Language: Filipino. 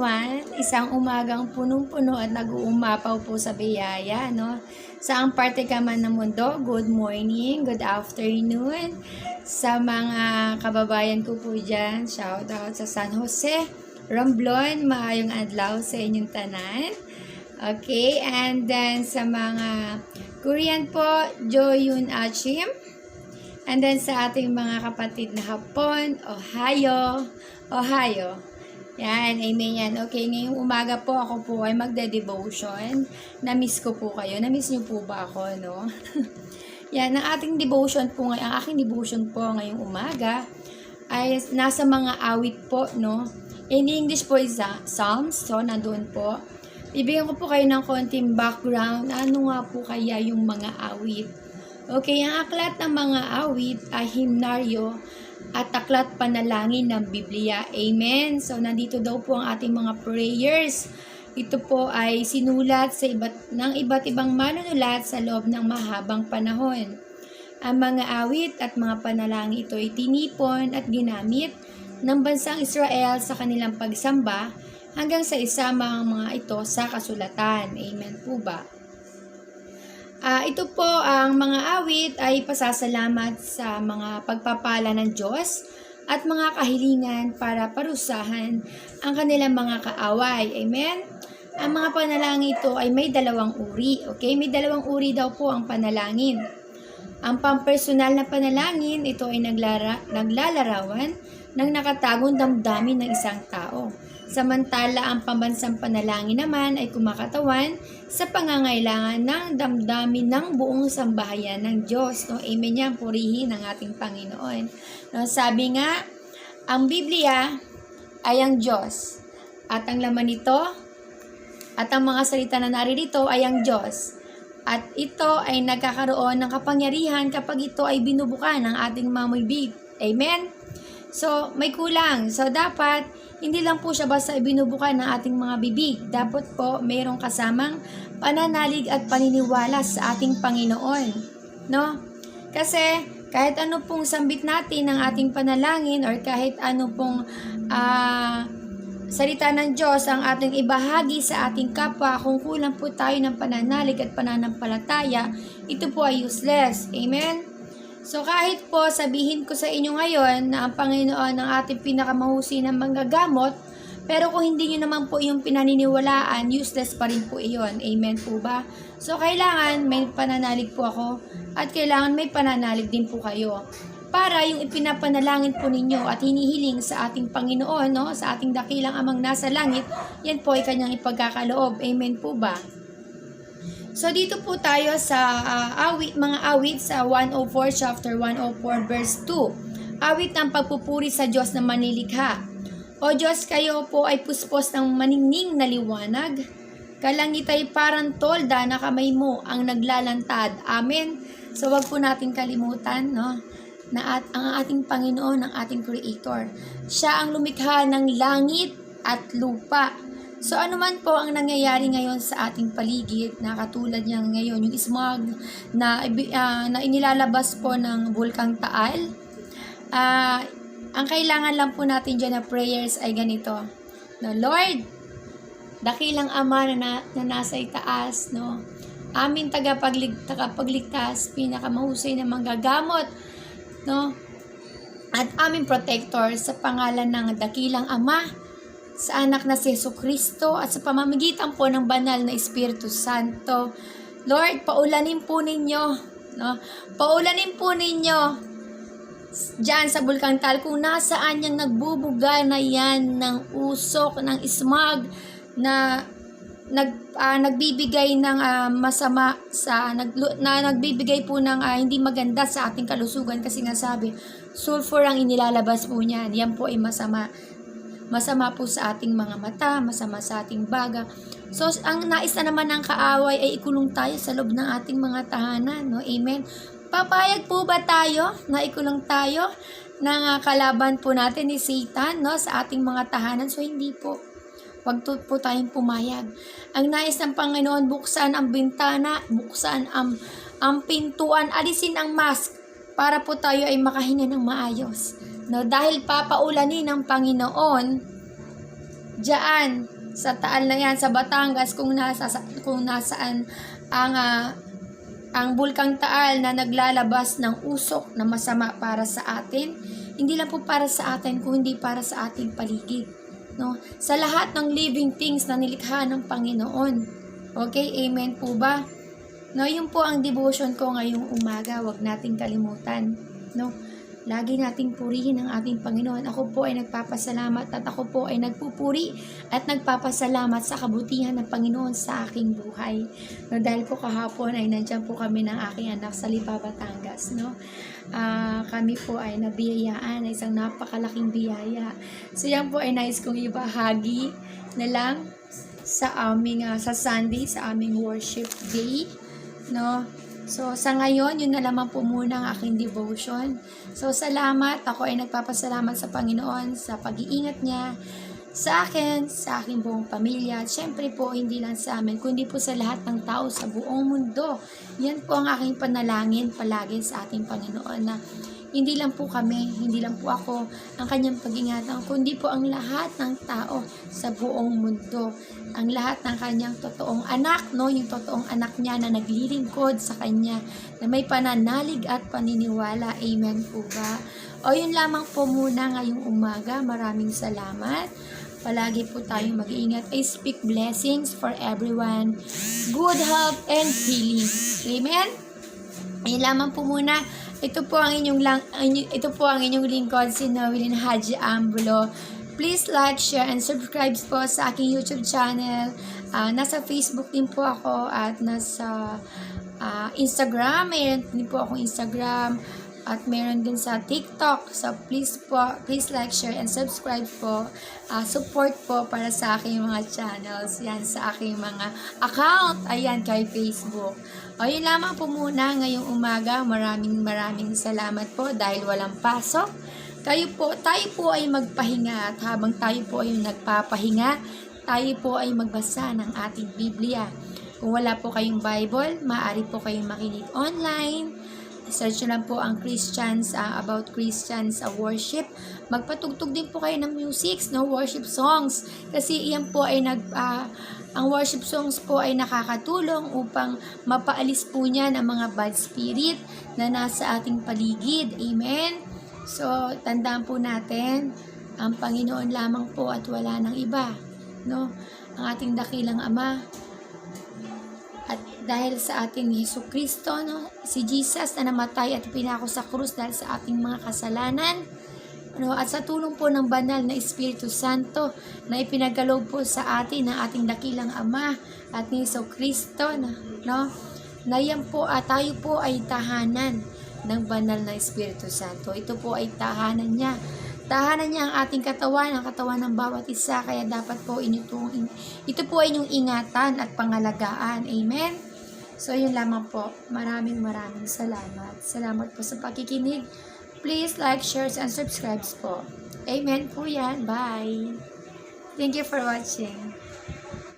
everyone. Isang umagang punong-puno at nag-uumapaw po sa biyaya, no? Saang parte ka man ng mundo, good morning, good afternoon. Sa mga kababayan ko po dyan, shout out sa San Jose, Romblon, maayong adlaw sa inyong tanan. Okay, and then sa mga Korean po, Joyun Achim. And then sa ating mga kapatid na Hapon, Ohio, Ohio. Yan, amen yan. Okay, ngayong umaga po ako po ay magde-devotion. Na-miss ko po kayo. Na-miss niyo po ba ako, no? yan, ang ating devotion po ngayon, ang aking devotion po ngayong umaga ay nasa mga awit po, no? In English po is uh, Psalms, so nandun po. Bibigyan ko po kayo ng konting background. Ano nga po kaya yung mga awit? Okay, ang aklat ng mga awit ay himnaryo at aklat panalangin ng Biblia. Amen. So, nandito daw po ang ating mga prayers. Ito po ay sinulat sa iba't, ng iba't ibang manunulat sa loob ng mahabang panahon. Ang mga awit at mga panalangin ito ay tinipon at ginamit ng bansang Israel sa kanilang pagsamba hanggang sa isama ang mga ito sa kasulatan. Amen po ba? Ah, ito po ang mga awit ay pasasalamat sa mga pagpapala ng Diyos at mga kahilingan para parusahan ang kanilang mga kaaway. Amen? Ang mga panalangin ito ay may dalawang uri. Okay? May dalawang uri daw po ang panalangin. Ang pampersonal na panalangin, ito ay naglara, naglalarawan ng nakatagong damdamin ng isang tao. Samantala, ang pambansang panalangin naman ay kumakatawan sa pangangailangan ng damdamin ng buong sambahayan ng Diyos. No? Amen yan, purihin ng ating Panginoon. No? Sabi nga, ang Biblia ay ang Diyos. At ang laman nito, at ang mga salita na naririto ay ang Diyos. At ito ay nagkakaroon ng kapangyarihan kapag ito ay binubukan ng ating mamibig. Amen? So, may kulang. So, dapat, hindi lang po siya basta ibinubukan ng ating mga bibig. Dapat po, mayroong kasamang pananalig at paniniwala sa ating Panginoon. No? Kasi, kahit ano pong sambit natin ng ating panalangin or kahit ano pong ah, salita ng Diyos ang ating ibahagi sa ating kapwa, kung kulang po tayo ng pananalig at pananampalataya, ito po ay useless. Amen? So kahit po sabihin ko sa inyo ngayon na ang Panginoon ang ating pinakamahusay na manggagamot, pero kung hindi nyo naman po yung pinaniniwalaan, useless pa rin po iyon. Amen po ba? So kailangan may pananalig po ako at kailangan may pananalig din po kayo. Para yung ipinapanalangin po ninyo at hinihiling sa ating Panginoon, no, sa ating dakilang amang nasa langit, yan po ay kanyang ipagkakaloob. Amen po ba? So dito po tayo sa uh, awit, mga awit sa 104 chapter 104 verse 2. Awit ng pagpupuri sa Diyos na manilikha. O Diyos, kayo po ay puspos ng maningning na liwanag. Kalangit ay parang tolda na kamay mo ang naglalantad. Amen. So wag po natin kalimutan, no? Na at, ang ating Panginoon, ang ating Creator. Siya ang lumikha ng langit at lupa. So ano man po ang nangyayari ngayon sa ating paligid na katulad niya ngayon yung smog na uh, na inilalabas po ng Bulkang Taal. Uh, ang kailangan lang po natin diyan na prayers ay ganito. No, Lord, dakilang Ama na, na, na nasa itaas, no. Amin tagapaglig, tagapagligtas, pinakamahusay na manggagamot, no. At aming protector sa pangalan ng dakilang Ama, sa anak na si Yesu Kristo at sa pamamagitan po ng banal na Espiritu Santo. Lord, paulanin po ninyo, no? Paulanin po ninyo diyan sa Bulkang Tal kung nasaan yung nagbubuga na yan ng usok, ng smog na nag uh, nagbibigay ng uh, masama sa nag na nagbibigay po ng uh, hindi maganda sa ating kalusugan kasi nga sabi sulfur ang inilalabas po niyan yan po ay masama Masama po sa ating mga mata, masama sa ating baga. So, ang nais na naman ng kaaway ay ikulong tayo sa loob ng ating mga tahanan. No? Amen. Papayag po ba tayo na ikulong tayo ng uh, kalaban po natin ni Satan no, sa ating mga tahanan? So, hindi po. Huwag po tayong pumayag. Ang nais ng Panginoon, buksan ang bintana, buksan ang, ang pintuan, alisin ang mask para po tayo ay makahinga ng maayos. No, dahil papaulanin ng Panginoon, Diyan, sa Taal na yan, sa Batangas, kung, nasa, kung nasaan ang, ah, ang bulkang Taal na naglalabas ng usok na masama para sa atin, hindi lang po para sa atin, kung hindi para sa ating paligid. No? Sa lahat ng living things na nilikha ng Panginoon. Okay, amen po ba? No, yun po ang devotion ko ngayong umaga. Huwag nating kalimutan. No? Lagi nating purihin ang ating Panginoon. Ako po ay nagpapasalamat at ako po ay nagpupuri at nagpapasalamat sa kabutihan ng Panginoon sa aking buhay. No, dahil po kahapon ay nandyan po kami ng aking anak sa Lipa, Batangas. No? Ah, kami po ay nabiyayaan na isang napakalaking biyaya. So yan po ay nais kong ibahagi na lang sa aming ah, sa Sunday, sa aming worship day. No? So, sa ngayon, yun na lamang po muna ang aking devotion. So, salamat. Ako ay nagpapasalamat sa Panginoon sa pag-iingat niya sa akin, sa aking buong pamilya. At syempre po, hindi lang sa amin, kundi po sa lahat ng tao sa buong mundo. Yan po ang aking panalangin palagi sa ating Panginoon na hindi lang po kami, hindi lang po ako ang kanyang pag-ingatan, kundi po ang lahat ng tao sa buong mundo. Ang lahat ng kanyang totoong anak, no? Yung totoong anak niya na naglilingkod sa kanya, na may pananalig at paniniwala. Amen po ba? O yun lamang po muna ngayong umaga. Maraming salamat. Palagi po tayong mag-iingat. I speak blessings for everyone. Good health and healing. Amen? Ayun lamang po muna. Ito po ang inyong lang ito po ang inyong lingkod si Noelyn Haji Ambulo. Please like, share, and subscribe po sa aking YouTube channel. Ah, nasa Facebook din po ako at nasa ah, Instagram. Mayroon din po akong Instagram at meron din sa TikTok. So please po, please like, share, and subscribe po. Ah, support po para sa aking mga channels. Yan, sa aking mga account. Ayan, kay Facebook. O, yun lamang po muna ngayong umaga. Maraming maraming salamat po dahil walang pasok. Kayo po, tayo po ay magpahinga at habang tayo po ay nagpapahinga, tayo po ay magbasa ng ating Biblia. Kung wala po kayong Bible, maaari po kayong makinig online. Search lang po ang Christians, ah, about Christians uh, worship. Magpatugtog din po kayo ng musics, no? worship songs. Kasi iyan po ay nag, ah, ang worship songs po ay nakakatulong upang mapaalis po niya ng mga bad spirit na nasa ating paligid. Amen? So, tandaan po natin, ang Panginoon lamang po at wala nang iba. No? Ang ating dakilang Ama, dahil sa ating Heso Kristo, no, si Jesus na namatay at pinako sa krus dahil sa ating mga kasalanan, ano, at sa tulong po ng banal na Espiritu Santo na ipinagkaloob po sa atin ng ating dakilang Ama at ni Heso Kristo, no, no, na yan po at tayo po ay tahanan ng banal na Espiritu Santo. Ito po ay tahanan niya. Tahanan niya ang ating katawan, ang katawan ng bawat isa, kaya dapat po inyo itong, ito po ay inyong ingatan at pangalagaan. Amen? So, yun lamang po. Maraming maraming salamat. Salamat po sa pakikinig. Please like, share, and subscribe po. Amen po yan. Bye. Thank you for watching.